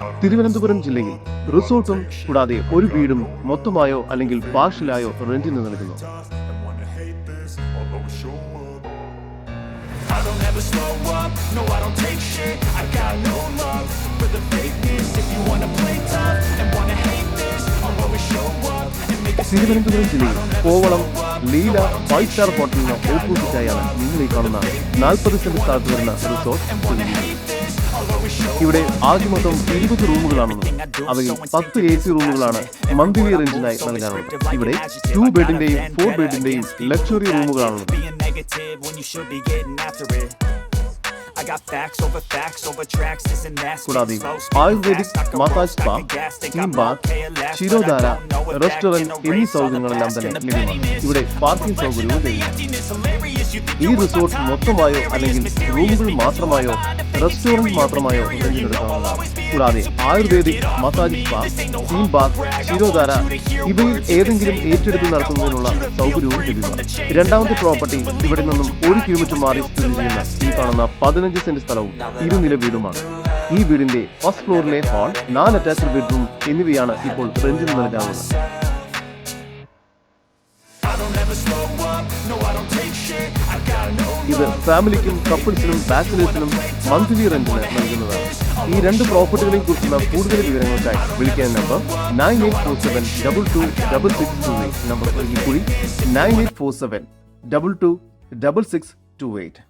തിരുവനന്തപുരം ജില്ലയിൽ റിസോർട്ടും കൂടാതെ ഒരു വീടും മൊത്തമായോ അല്ലെങ്കിൽ പാർഷലായോ റെന്റിന് നൽകുന്നു. തിരുവനന്തപുരം ജില്ലയിൽ കോവളം ലീല ഫൈവ് സ്റ്റാർ ഹോട്ടലിന് ഓപ്പോസിറ്റായാണ് നിങ്ങൾ ഈ കാണുന്ന നാൽപ്പത് സെന്റ് സ്ഥലത്ത് വരുന്ന റിസോർട്ട്. ഇവിടെ ആകെ മൊത്തം ഇരുപത് റൂമുകളാണെന്നും അവയിൽ പത്ത് എ സി റൂമുകളാണ് മന്ത്ലി റെന്റിനായി നൽകാറുള്ളത്. ഇവിടെ ടു ബെഡിന്റെയും ഫോർ ബെഡിന്റെയും ലക്ഷറി റൂമുകളാണുള്ളത്. കൂടാതെ ayurvedic massage spa steam bar Shirodhara restaurant എന്നീ സൗകര്യങ്ങളെല്ലാം തന്നെ ലഭ്യമാണ്. ഇവിടെ പാർക്കിംഗ് സൗകര്യവും ലഭ്യമാണ്. ഈ റിസോർട്ട് മൊത്തമായോ അല്ലെങ്കിൽ റൂമുകൾ മാത്രമായോ റെസ്റ്റോറന്റ് മാത്രമായോ be കൂടാതെ ayurvedic massage spa brag, I Shirodhara ഇവയിൽ ഏതെങ്കിലും ഏറ്റെടുത്ത് നടത്തുന്നതിനുള്ള സൗകര്യവും ലഭ്യമാണ്. രണ്ടാമത്തെ പ്രോപ്പർട്ടി ഇവിടെ നിന്നും ഒരു കിലോമീറ്റർ മാറി സ്ഥിതി ചെയ്യുന്ന ഈ കാണുന്ന പതിനഞ്ച് സെന്റ് സ്ഥലവും ഇരുനില വീടുമാണ്. ഈ വീടിന്റെ ഫസ്റ്റ് ഫ്ലോറിലെ ഹാൾ നാല് അറ്റാച്ച്ഡ് ബെഡ്റൂം എന്നിവയാണ് ഇപ്പോൾ റെന്റിന് നൽകാവുന്നത്. I don't ever slow up, no I don't take shit. ഇത് ഫാമിലിക്കും കപ്പിൾസിനും ബാച്ചിലേഴ്സിനും മന്ത്ലി റെന്റിന് നൽകുന്നതാണ്. ഈ രണ്ട് പ്രോപ്പർട്ടികളെ കുറിച്ചുള്ള കൂടുതൽ വിവരങ്ങൾക്കായി വിളിക്കാൻ number nine eight four seven double two double six two eight. Number കൂടി nine eight four seven double two double six two eight.